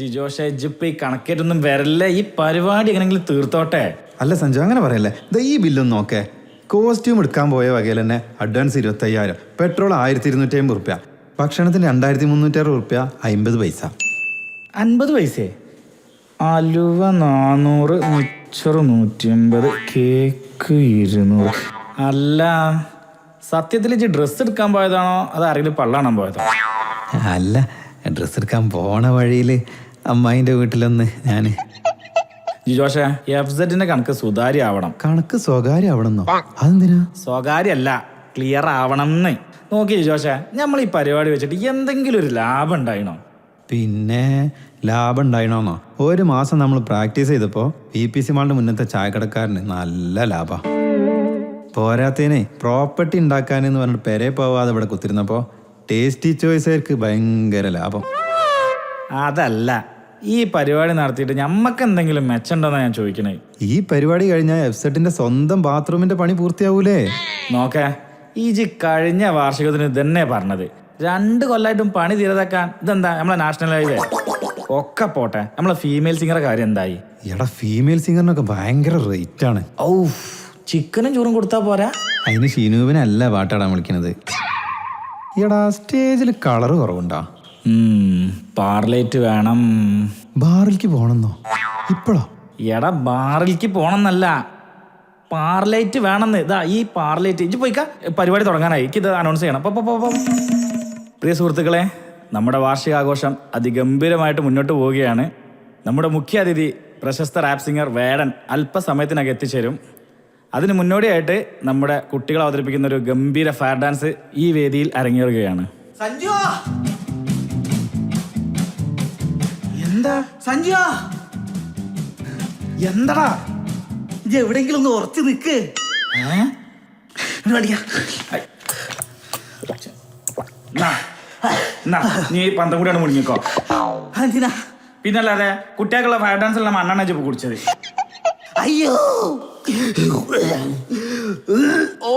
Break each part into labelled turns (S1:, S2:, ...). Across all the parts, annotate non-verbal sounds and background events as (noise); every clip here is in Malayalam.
S1: ജിജോഷ ഇജിപ്പോ ഈ കണക്കേറ്റൊന്നും വരല്ല. ഈ പരിപാടി എങ്ങനെങ്കിലും തീർത്തോട്ടെ?
S2: അല്ല സഞ്ജു അങ്ങനെ പറയല്ലേ. ദാ ഈ ബില്ലൊന്നും നോക്കേ. കോസ്റ്റ്യൂം എടുക്കാൻ പോയ വകയിൽ തന്നെ അഡ്വാൻസ് ഇരുപത്തയ്യായിരം. പെട്രോൾ ആയിരത്തി ഇരുന്നൂറ്റി അമ്പത് റുപ്യ. ഭക്ഷണത്തിന് രണ്ടായിരത്തി മുന്നൂറ്റി അറുപത് റുപ്യ അമ്പത് പൈസ.
S1: അൻപത് പൈസേ? അലുവ നാനൂറ് മിച്ചറ് നൂറ്റി അമ്പത് കേക്ക് ഇരുന്നൂറ്. അല്ല സത്യത്തിൽ ഇജ്ജ് ഡ്രസ്സ് എടുക്കാൻ പോയതാണോ? അത് ആരെങ്കിലും പള്ളാണാൻ പോയതാണോ?
S2: അല്ല ഡ്രസ്സ് എടുക്കാൻ പോണ വഴിയിൽ അമ്മായിന്റെ വീട്ടിലൊന്ന് ഞാൻ
S1: ജിജോഷ എഫ് കണക്ക് സുതാര്യ ആവണം
S2: കണക്ക് സ്വകാര്യ ആവണമെന്നോ അതെന്തിനാ?
S1: സ്വകാര്യല്ല ക്ലിയർ ആവണം എന്ന് നോക്കി ജോഷ നമ്മൾ ഈ പരിപാടി വെച്ചിട്ട് എന്തെങ്കിലും ഒരു ലാഭം ഉണ്ടായിണോ
S2: പിന്നെ ലാഭം ഉണ്ടായിണോന്നോ ഒരു മാസം നമ്മൾ പ്രാക്ടീസ് ചെയ്തപ്പോൾ വി പി സി മാളിന്റെ മുന്നത്തെ ചായക്കടക്കാരന് നല്ല ലാഭം. പോരാത്തേനെ പ്രോപ്പർട്ടി ഉണ്ടാക്കാനെന്ന് പറഞ്ഞിട്ട് പെരെ പോവാതെ ഇവിടെ കുത്തിരുന്നപ്പോൾ ടേസ്റ്റി ചോയ്സുകാർക്ക് ഭയങ്കര ലാഭം.
S1: അതല്ല ഈ പരിപാടി നടത്തിയിട്ട് ഞമ്മക്ക് എന്തെങ്കിലും മെച്ചമുണ്ടോന്നാ ഞാൻ ചോദിക്കണേ.
S2: ഈ പരിപാടി കഴിഞ്ഞാൽ എഫ്സെറ്റിന്റെ സ്വന്തം ബാത്റൂമിന്റെ പണി പൂർത്തിയാവൂലേ?
S1: നോക്കേ ഈ ജി കഴിഞ്ഞ വാർഷികത്തിന് ഇതന്നെ പറഞ്ഞത്. രണ്ട് കൊല്ലായിട്ടും പണി തീരതാക്കാൻ ഇതെന്താ നമ്മളെ നാഷണൽ ഹൈവേ ഒക്കെ പോട്ടെ നമ്മളെ ഫീമെയിൽ സിംഗറെ കാര്യം എന്തായി?
S2: എടാ ഫീമെയിൽ സിംഗറിനൊക്കെ ഭയങ്കര റേറ്റ് ആണ്.
S1: ഔ ചിക്കനും ചോറും കൊടുത്താ പോരാ.
S2: അതിന് ഷീനുവിനല്ല പാട്ടാടാൻ വിളിക്കണത്. എടാ സ്റ്റേജിൽ കളർ കുറവുണ്ടാ?
S1: പാർലേറ്റ് വേണം.
S2: ബാറിലേക്ക് പോണെന്നോ ഇപ്പോഴോ
S1: എടാ ബാറിലേക്ക് പോണെന്നല്ല പാർലേറ്റ് വേണമെന്ന്. ഇതാ ഈ പാർലേറ്റ്. ഇജ്ജ് പോയിക്ക. പരിപാടി തുടങ്ങാനായി. ഇത് അനൗൺസ് ചെയ്യണം. പോ. പ്രിയ സുഹൃത്തുക്കളെ നമ്മുടെ വാർഷികാഘോഷം അതിഗംഭീരമായിട്ട് മുന്നോട്ട് പോവുകയാണ്. നമ്മുടെ മുഖ്യ അതിഥി പ്രശസ്ത റാപ്പ് സിംഗർ വേടൻ അല്പസമയത്തിനകം എത്തിച്ചേരും. അതിന് മുന്നോടിയായിട്ട് നമ്മുടെ കുട്ടികൾ അവതരിപ്പിക്കുന്ന ഒരു ഗംഭീര ഫയർ ഡാൻസ് ഈ വേദിയിൽ അരങ്ങേറുകയാണ്.
S3: സഞ്ജു!
S1: എന്താ?
S3: സഞ്ജു!
S1: എന്താടാ?
S3: ഇജ്ജ് എവിടെയെങ്കിലും ഒന്ന് ഉറച്ചു വാടിക്കാ.
S1: നാ, നാ, നീ ഈ പന്തം കൂടിയാണ് മുടിഞ്ഞിക്കോ.
S3: അതെന്തിനാ?
S1: പിന്നല്ലാതെ കുട്ടികൾക്കുള്ള ഫയർ ഡാൻസ് എല്ലാം മണ്ണെണ്ണ ചെപ്പ് കുടിച്ചത്.
S3: അയ്യോ! ഓ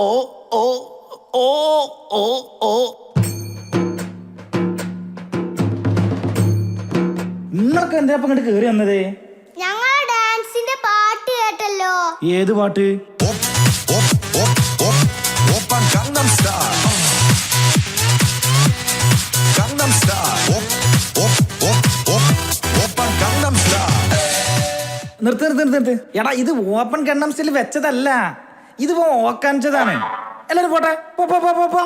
S3: ഓ ഓ ഓ ഓ ഓ
S1: നിങ്ങൾക്ക് എന്തിനാ അങ്ങോട്ട് കേറി വന്നത്
S4: ഞങ്ങൾ ഡാൻസിന്റെ പാട്ട് കേട്ടല്ലോ
S1: ഏത് പാട്ട്
S5: ഓപ്പ് ഓപ്പ് ഓപ്പ് ഓപ്പ് ഓപ്പ് ഗംഗം സ്റ്റാർ
S1: നിർത്ത് നിർത്ത് നിർത്ത് നിർത്ത്. എടാ ഇത് ഓപ്പൺ കണ്ടംസിൽ വെച്ചതല്ല. ഇത് ഓക്കാനിച്ചതാണ് എല്ലാരും പോട്ടെ. പോ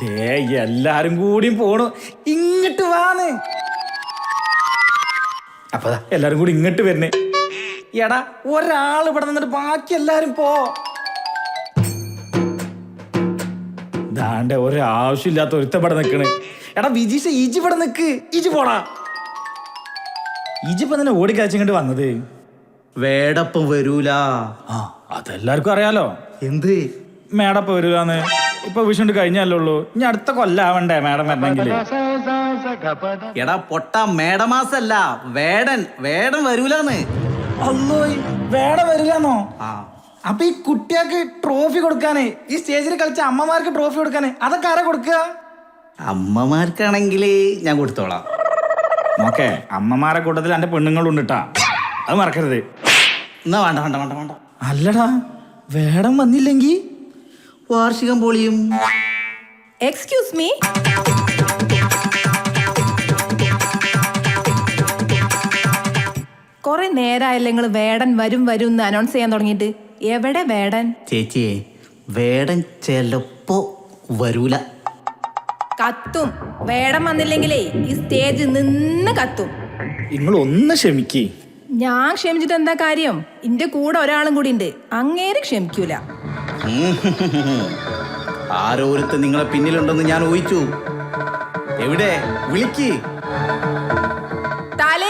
S1: ദേ എല്ലാരും കൂടിയും പോണു. ഇങ്ങട്ട് വാന്ന്. അപ്പൊ എല്ലാരും കൂടി ഇങ്ങോട്ട് വരുന്നേ എടാ ഒരാൾ ഇവിടെ നിന്നിട്ട് ബാക്കി എല്ലാരും പോ. ഒരാവശ്യമില്ലാത്ത ഒരുത്തപ്പെടെ നിക്കണ്. എടാ വിജീഷ ഇജി ഇവിടെ നിക്ക്. ഈജി പോടാ. ഈജിപ്പോ തന്നെ ഓടിക്കാച്ചിങ്ങോട്ട് വന്നത്?
S3: വേടപ്പം വരൂല.
S1: ആ അതെല്ലാവർക്കും അറിയാലോ.
S3: എന്ത്?
S1: മേടപ്പം വരൂലാന്ന്. ഇപ്പൊ വിഷുണ്ട് കഴിഞ്ഞല്ലേ ഉള്ളൂ. ഇനി അടുത്ത കൊല്ലാവണ്ടേ മേഡം വരണമെങ്കിൽ
S3: എടാ പൊട്ട മേടമാസല്ല. വേടൻ വേടൻ വരൂലെന്ന്.
S1: അല്ലോ വേട വരൂലാന്നോ?
S3: ആ.
S1: അപ്പൊ ഈ കുട്ടികൾക്ക് ട്രോഫി കൊടുക്കാനേ ഈ സ്റ്റേജിൽ കളിച്ച അമ്മമാർക്ക് ട്രോഫി കൊടുക്കാനേ അതൊക്കെ ആരാ കൊടുക്കുക?
S3: അമ്മമാർക്കാണെങ്കിൽ ഞാൻ കൊടുത്തോളാം.
S1: ഓക്കെ അമ്മമാരെ കൂട്ടത്തിൽ എന്റെ പെണ്ണുങ്ങളുണ്ട് ട്ടാ. അത് മറക്കരുത്.
S3: എന്നാ വേണ്ട വേണ്ട വേണ്ട വേണ്ട.
S1: അല്ലടാ വേടം വന്നില്ലെങ്കി?
S3: വാർഷികം പൊളിയും.
S6: എക്സ്ക്യൂസ് മീ കുറെ നേരമായല്ലേ നിങ്ങൾ വേടൻ വരും വരും എന്ന് അനൗൺസ് ചെയ്യാൻ തുടങ്ങിയിട്ട്. എവിടെ വേടൻ?
S3: ചേച്ചിയെ വേടൻ ചെലപ്പോ വരൂല.
S6: കത്തും. വേടം വന്നില്ലെങ്കിലേ ഈ സ്റ്റേജ് നിന്ന് കത്തും.
S1: നിങ്ങൾ ഒന്ന് ക്ഷമിക്കേ.
S6: ഞാൻ ക്ഷമിച്ചിട്ട് എന്താ കാര്യം? എന്റെ കൂടെ ഒരാളും കൂടി ഉണ്ട് അങ്ങേര് ക്ഷമിക്കൂല. (laughs)
S3: ആരോരുത്ത് നിങ്ങളെ പിന്നിലുണ്ടെന്ന് ഞാൻ ഊഹിച്ചു. എവിടെ? വിളിക്ക്.
S6: തലേ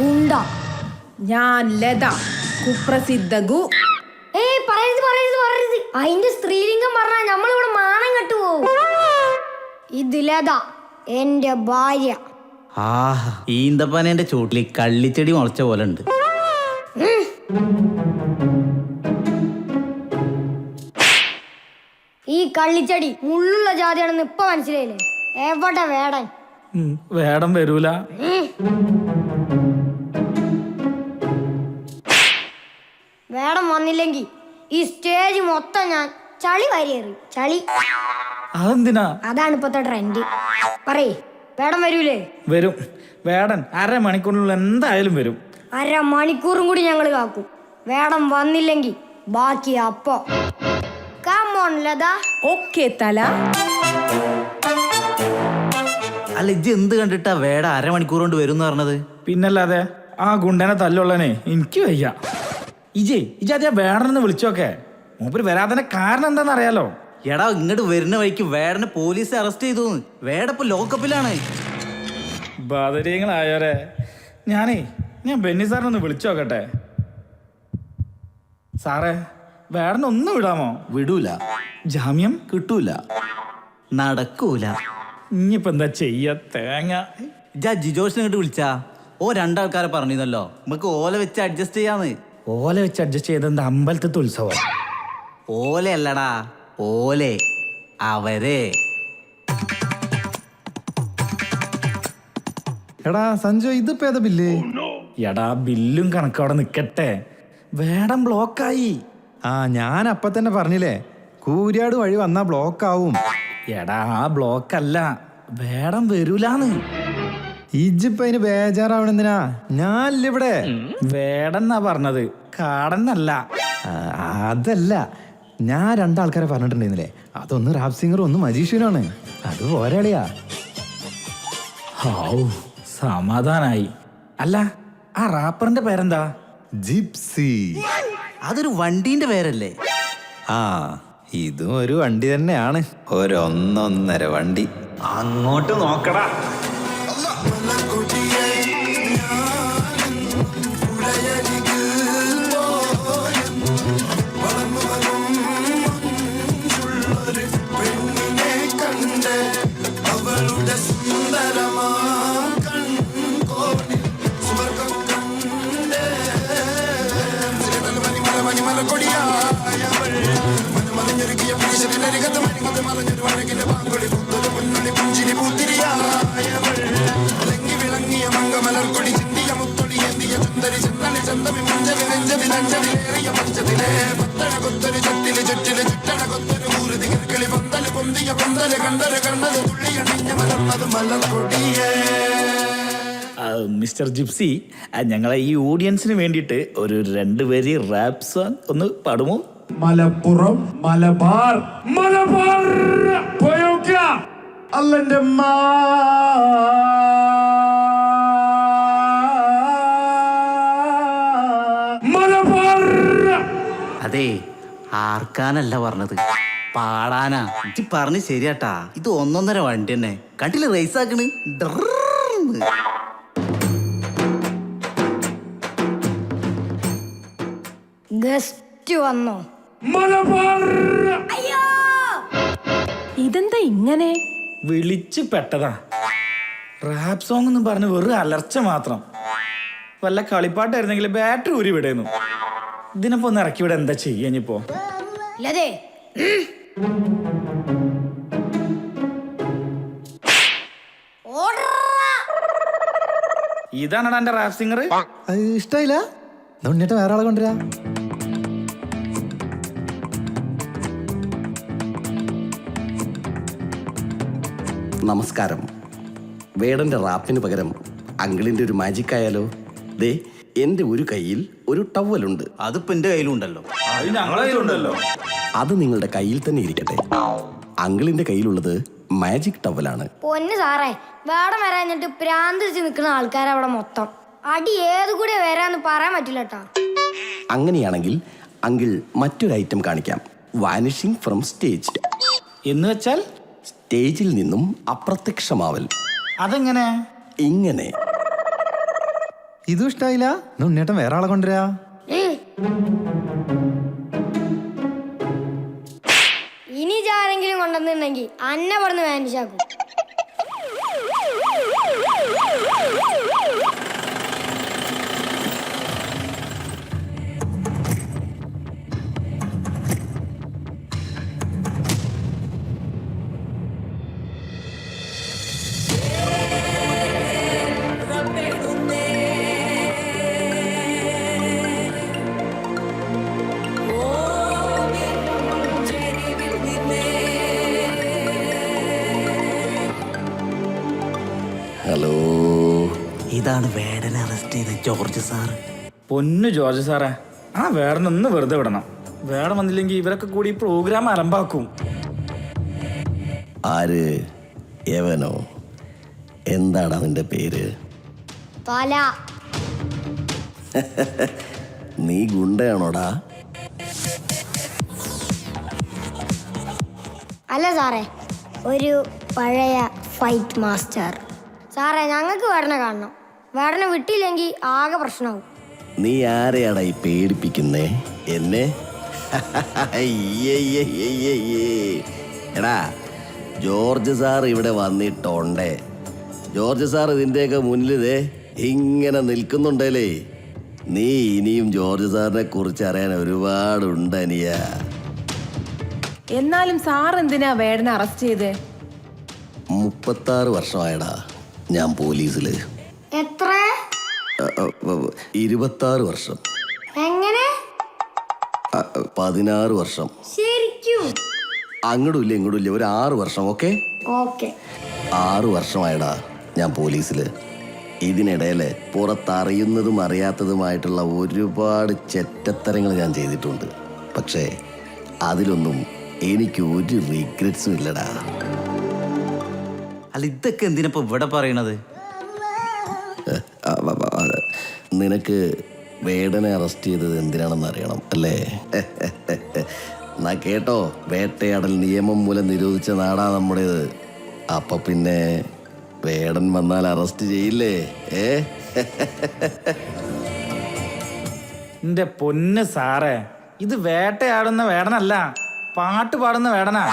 S7: ഗുണ്ട.
S6: ഞാൻ ലത കുപ്രസിദ്ധ ഗു
S7: ഏയ് പറയരുത് പറയരുത് പറയരുത്. അതിന്റെ സ്ത്രീലിംഗം പറഞ്ഞാൽ നമ്മളിവിടെ മാനം കെട്ടുപോകും ഇത് ലത എന്റെ ഭാര്യ.
S3: ആഹാ ഈന്തപ്പനേന്റെ ചൂട്ടിൽ കള്ളിച്ചെടി മുളച്ച പോലെ ഉണ്ട്.
S7: ഈ കള്ളിച്ചെടി മുള്ളുള്ള ജാതിയാണെന്ന് ഇപ്പൊ മനസ്സിലായില്ലേ? എവിടെ വേടൻ?
S1: വേടം വരൂല.
S7: വന്നില്ലെങ്കിൽ ഈ സ്റ്റേജ് മൊത്തം ഞാൻ ചളി വാരിയേറി ചളി.
S1: അതെന്തിനാ?
S7: അതാണ് ഇപ്പത്തെ ട്രെൻഡ് പറയേ വേടം വരൂലേ?
S1: വരും. വേടൻ അരമണിക്കൂറിനുള്ളിൽ എന്തായാലും വരും.
S7: അര മണിക്കൂറും കൂടി ഞങ്ങൾ കാക്കും. വേടം വന്നില്ലെങ്കിൽ ബാക്കി അപ്പോ. കമോൺ ലത.
S6: ഓക്കെ തല.
S3: അല്ല ഇജ്ജ് എന്ത് കണ്ടിട്ടാ വേട അരമണിക്കൂർ കൊണ്ട് വരും എന്ന് പറഞ്ഞത്?
S1: പിന്നല്ലാതെ ആ ഗുണ്ടനെ തല്ലുള്ളനെ എനിക്ക് വയ്യ. ഇജേ ഇജ് അതേ വേണമെന്ന് വിളിച്ചോക്കെ മൂപ്പര് വരാതെ കാരണം എന്താണെന്ന് അറിയാലോ
S3: എടാ ഇങ്ങോട്ട് വരുന്ന വഴിക്ക് വേടനെ പോലീസ് അറസ്റ്റ് ചെയ്തു വേടപ്പ് ലോക്കപ്പിലാണ്.
S1: ബാധരീയങ്ങളായോരെ ഞാനേ ഞാൻ ബെന്നി സാറിനൊന്ന് വിളിച്ചു നോക്കട്ടെ. സാറേ വേടനെ ഒന്ന് വിടാമോ?
S3: വിടൂല.
S1: ജാമ്യം?
S3: കിട്ടൂല. നടക്കൂല.
S1: ഇനിയിപ്പോ എന്താ ചെയ്യ? തേങ്ങ.
S3: ജിജോഷിനെ ഇങ്ങോട്ട് വിളിച്ചാ. ഓ രണ്ടാൾക്കാരെ പറഞ്ഞിരുന്നല്ലോ. നമുക്ക് ഓല വെച്ച് അഡ്ജസ്റ്റ് ചെയ്യാന്ന്.
S1: ഓല വെച്ച് അഡ്ജസ്റ്റ് ചെയ്ത് എന്താ? അമ്പലത്തെ ഉത്സവം.
S3: ഓല അല്ലടാ ഓലെ. അവരെ.
S2: എടാ സഞ്ജു ഇതിപ്പോ ഏതാ ബില്ല്?
S1: എടാ ബില്ലും കണക്കവിടെ നിക്കട്ടെ. വേടം ബ്ലോക്കായി.
S2: ആ ഞാൻ അപ്പൊ തന്നെ പറഞ്ഞില്ലേ കൂരിയാട് വഴി വന്നാ ബ്ലോക്കാവും.
S1: എടാ ആ ബ്ലോക്ക് അല്ല വേടം വരൂലാന്ന്.
S2: ഇജിപ്പ അതിന് ബേജാറാവണെന്തിനാ ഞാനില്ല ഇവിടെ.
S1: വേടെന്നാ പറഞ്ഞത്. കാടന്നല്ല.
S2: അതല്ല. ഞാൻ രണ്ടാൾക്കാരെ പറഞ്ഞിട്ടുണ്ടായിരുന്നില്ലേ അതൊന്ന് റാപ്പ് സിംഗറും ഒന്ന് മജീഷ്യനാണ്. അത് പോരാളിയാ.
S1: ഹൗ സമാധാനായി. അല്ല ആ റാപ്പറിന്റെ പേരെന്താ?
S2: ജിപ്സി.
S3: അതൊരു വണ്ടീന്റെ പേരല്ലേ?
S2: ആ ഇതും ഒരു വണ്ടി തന്നെയാണ്. ഒരൊന്നൊന്നര വണ്ടി. അങ്ങോട്ട് നോക്കടാ.
S1: മിസ്റ്റർ ജിപ്സി ഞങ്ങളെ ഈ ഓഡിയൻസിന് വേണ്ടിയിട്ട് ഒരു രണ്ട് പേര് റാപ്പ് സോങ് ഒന്ന് പാടുമോ?
S8: മലപ്പുറം മലബാർ. മലബാർ പോയോക്ക. അല്ലന്റെ മലബാർ.
S3: അതെ ആർക്കാനല്ല പറഞ്ഞത്? പാടാനാ. ഇജ്ജ് പറഞ്ഞ് ശരിയാട്ടാ. ഇത് ഒന്നൊന്നര വണ്ടി തന്നെ. കണ്ടില്ല റേസ് ആക്കണ്.
S7: ഗസ്റ്റ് വന്നോ?
S6: ഇതെന്താ ഇങ്ങനെ?
S1: വിളിച്ചു പെട്ടതാ. റാപ്പ് സോങ് എന്ന് പറഞ്ഞ് വെറും അലർച്ച മാത്രം. വല്ല കളിപ്പാട്ടായിരുന്നെങ്കിൽ ബാറ്ററി ഊരി വിടേന്നു. ഇതിനപ്പോ ഒന്ന് ഇറക്കി വിടാൻ എന്താ ചെയ്യാനിപ്പോ ഇതാണടാ എന്റെ റാപ്പ് സിംഗർ
S2: അത് ഇഷ്ടായില്ല? ഉണ്ണിട്ട് വേറെ ആളെ കൊണ്ടുവരാ.
S9: നമസ്കാരം. വേടന്റെ റാപ്പിന് പകരം അങ്കിളിന്റെ ഒരു മാജിക് ആയാലോ ദേ എന്റെ ഒരു കയ്യിൽ ഒരു ടവലുണ്ട്
S3: അതിപ്പോ എന്റെ കയ്യിലുണ്ടല്ലോ
S1: അത് ഞങ്ങളെ
S9: അത് നിങ്ങളുടെ കയ്യിൽ തന്നെ ഇരിക്കട്ടെ. അങ്കിളിന്റെ കയ്യിലുള്ളത് മാജിക് ടവലാണ്
S7: പൊന്ന് സാറേ വേടം വരാഞ്ഞിട്ട് പ്രാന്ത് വെച്ച് നിൽക്കുന്ന ആൾക്കാരവിടെ മൊത്തം. അടി ഏത് കൂടെ വരാന്ന് പറയാൻ പറ്റില്ല കേട്ടോ
S9: അങ്ങനെയാണെങ്കിൽ അങ്കിൾ മറ്റൊരു ഐറ്റം കാണിക്കാം. വാനിഷിംഗ് ഫ്രം സ്റ്റേജ്
S1: എന്ന് വെച്ചാൽ
S9: സ്റ്റേജിൽ നിന്നും അപ്രത്യക്ഷമാവൽ.
S1: അതെങ്ങനെ?
S9: ഇങ്ങനെ.
S2: ഇതും ഇഷ്ടായില്ല എന്നാ ഉണ്ണേട്ടൻ വേറെ ആളെ കൊണ്ടുവരാ.
S7: ഇനി ആരെങ്കിലും കൊണ്ടുവന്നിട്ടുണ്ടെങ്കിൽ അന്നെ പറഞ്ഞ് വാനിഷാക്കും
S3: ഇതാണ് വേടനെ അറസ്റ്റ് ചെയ്ത ജോർജ് സാറ്
S1: പൊന്നു ജോർജ് സാറേ. ആ വേടനൊന്ന് വെറുതെ വിടണം. വേടം വന്നില്ലെങ്കിൽ ഇവരൊക്കെ കൂടി ഈ പ്രോഗ്രാം അലമ്പാക്കും
S9: ആര്? എവനോ എന്താണ് അവന്റെ പേര്?
S7: തല (laughs)
S9: നീ ഗുണ്ടയാണോടാ?
S7: അല്ല സാറേ ഒരു പഴയ ഫൈറ്റ് മാസ്റ്റർ സാറേ ഞങ്ങൾക്ക് വേടനെ കാണണം. വേടനെ വിട്ടില്ലെങ്കിൽ ആകെ പ്രശ്നമാവും.
S9: നീ ആരെയാടാ ഈ പേടിപ്പിക്കുന്നേ? എന്നെ. എടാ ജോർജ് സാർ ഇവിടെ വന്നിട്ടുണ്ടേ. ജോർജ് സാർ ഇതിന്റെയൊക്കെ മുന്നിലിതേ ഇങ്ങനെ നിൽക്കുന്നുണ്ടല്ലേ. നീ ഇനിയും ജോർജ് സാറിനെ കുറിച്ച് അറിയാൻ ഒരുപാടുണ്ട് അനിയ.
S6: എന്നാലും സാർ എന്തിനാ വേടനെ അറസ്റ്റ് ചെയ്തേ?
S9: മുപ്പത്താറ് വർഷമായടാ ഞാൻ പോലീസിൽ ഇരുപത്താറ് വർഷം.
S7: എങ്ങനെ?
S9: പതിനാറ് വർഷം.
S7: ശരിക്കും?
S9: അങ്ങോട്ടും ഇല്ല ഇങ്ങോട്ടും ഇല്ല. ഒരു ആറ് വർഷം ഓക്കെ?
S7: ഓക്കെ.
S9: ആറ് വർഷമായടാ ഞാൻ പോലീസിൽ ഇതിനിടയിൽ പുറത്തറിയുന്നതും അറിയാത്തതുമായിട്ടുള്ള ഒരുപാട് ചെറ്റത്തരങ്ങൾ ഞാൻ ചെയ്തിട്ടുണ്ട്. പക്ഷേ അതിലൊന്നും എനിക്ക് ഒരു റീഗ്രറ്റ്സും ഇല്ലടാ.
S3: അല്ല ഇതൊക്കെ എന്തിനപ്പോ ഇവിടെ പറയണത്?
S9: നിനക്ക് വേടനെ അറസ്റ്റ് ചെയ്തത് എന്തിനാണെന്ന് അറിയണം അല്ലേ? എന്നാ കേട്ടോ വേട്ടയാടൽ നിയമം മൂലം നിരോധിച്ച നാടാ നമ്മുടേത്. അപ്പൊ പിന്നെ വേടൻ വന്നാൽ അറസ്റ്റ് ചെയ്യില്ലേ ഏ?
S1: എന്റെ പൊന്ന് സാറേ ഇത് വേട്ടയാടുന്ന വേടനല്ല പാട്ട് പാടുന്ന വേടനാ.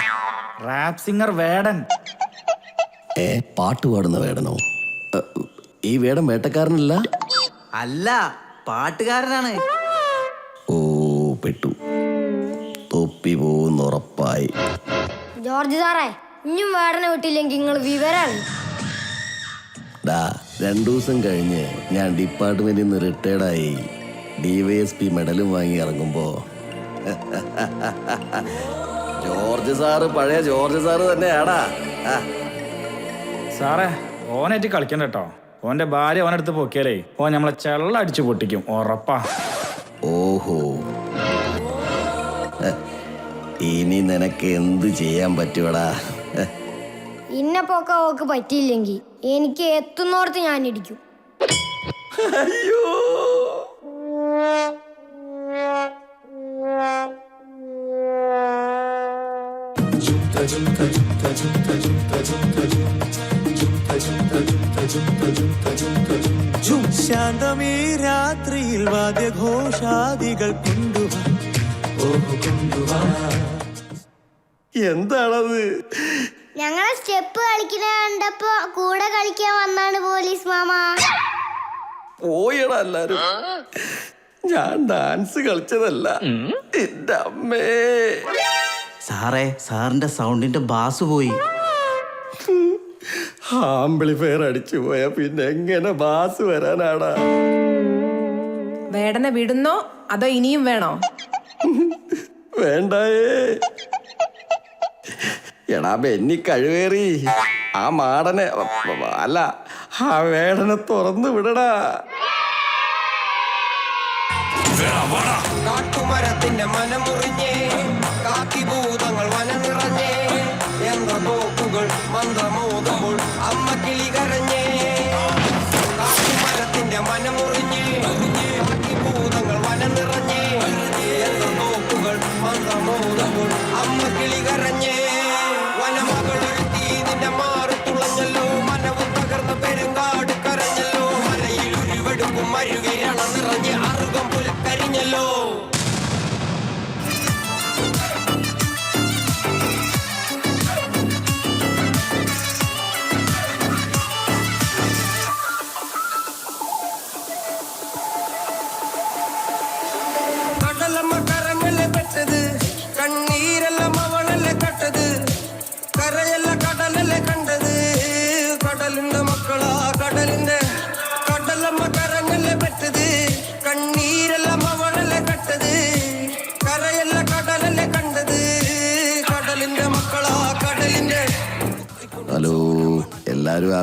S1: റാപ്പ് സിംഗർ വേടൻ.
S9: ഏ പാട്ട് പാടുന്ന വേടനോ? ഈ വേടൻ വേട്ടക്കാരനല്ല?
S3: അല്ല പാട്ടുകാരനാണ്.
S9: ഓ പെട്ടു. തൊപ്പി പോകുന്ന ഉറപ്പായി.
S7: ജോർജ് സാറേ ഇനിയും വേടനെ വിട്ടില്ലെങ്കിൽ നിങ്ങൾ വിവരാണ്.
S9: ഡാ രണ്ടു ദിവസം കഴിഞ്ഞ് ഞാൻ ഡിപ്പാർട്ട്മെന്റിൽ നിന്ന് റിട്ടയർഡായി ഡി വൈ എസ് പി മെഡലും വാങ്ങി ഇറങ്ങുമ്പോ. ജോർജ് സാറ് പഴയ ജോർജ് സാറ് തന്നെയാടാ.
S1: സാറേ ഓനായിട്ട് കളിക്കണ്ട കേട്ടോ. ഓന്റെ ഭാര്യ ഓനെടുത്ത് പൊക്കിയാലേ ഓൻ നമ്മളെ ചെള്ള അടിച്ചു പൊട്ടിക്കും ഉറപ്പാ.
S9: ഓഹോ. ഇനി നിനക്ക് എന്ത് ചെയ്യാൻ പറ്റുവടാ? ഇന്നെ
S7: പോക്ക ഓക്ക് പറ്റിയില്ലെങ്കിൽ എനിക്ക് എത്തുന്നോടത്ത് ഞാൻ ഇടിക്കും
S10: ശാന്തമീ രാത്രിയിൽ വാദ്യഘോഷാദികൾ കൊണ്ടുവാ കൊണ്ടുവാ
S9: എന്താണത്?
S4: ഞങ്ങളെ സ്റ്റെപ്പ് കളിക്കുന്ന കണ്ടപ്പോ കൂടെ കളിക്കാൻ വന്നാണ് പോലീസ് മാമ.
S9: പോയടാ എല്ലാരും. ഞാൻ ഡാൻസ് കളിച്ചതല്ല. എന്റെ അമ്മേ.
S3: സാറേ സാറിന്റെ സൗണ്ടിന്റെ ബാസ് പോയി.
S9: ആംബ്ലിഫയർ അടിച്ചു പോയാ പിന്നെ എങ്ങനെ ബാസ് വരാനാടാ?
S6: വേടനെ വിടുന്നോ? അതോ ഇനിയും വേണോ?
S9: വേണ്ടായേ. എടാ ബെന്നി കഴിവേറി. ആ മാടനെ അല്ല ആ വേടനെ തുറന്നു വിടടാ.
S10: കാട്ടുമരത്തിന്റെ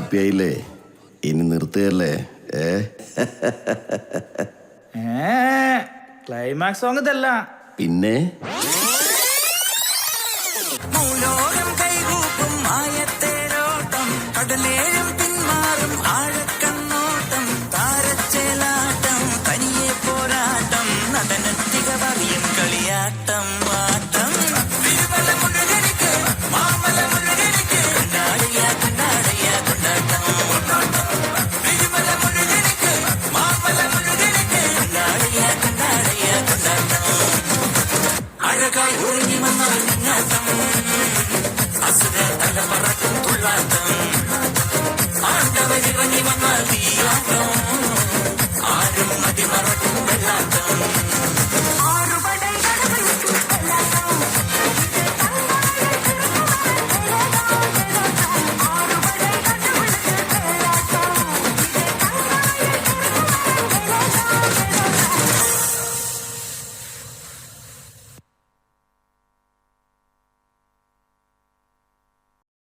S9: ഹാപ്പിയായില്ലേ ഇനി നിർത്തുകയല്ലേ? ഏ?
S1: ക്ലൈമാക്സ് സോങ് ഇതല്ല.
S9: പിന്നെ?
S10: ലോകം കൈകൂപ്പും മായത്തേലോട്ടം കടലേ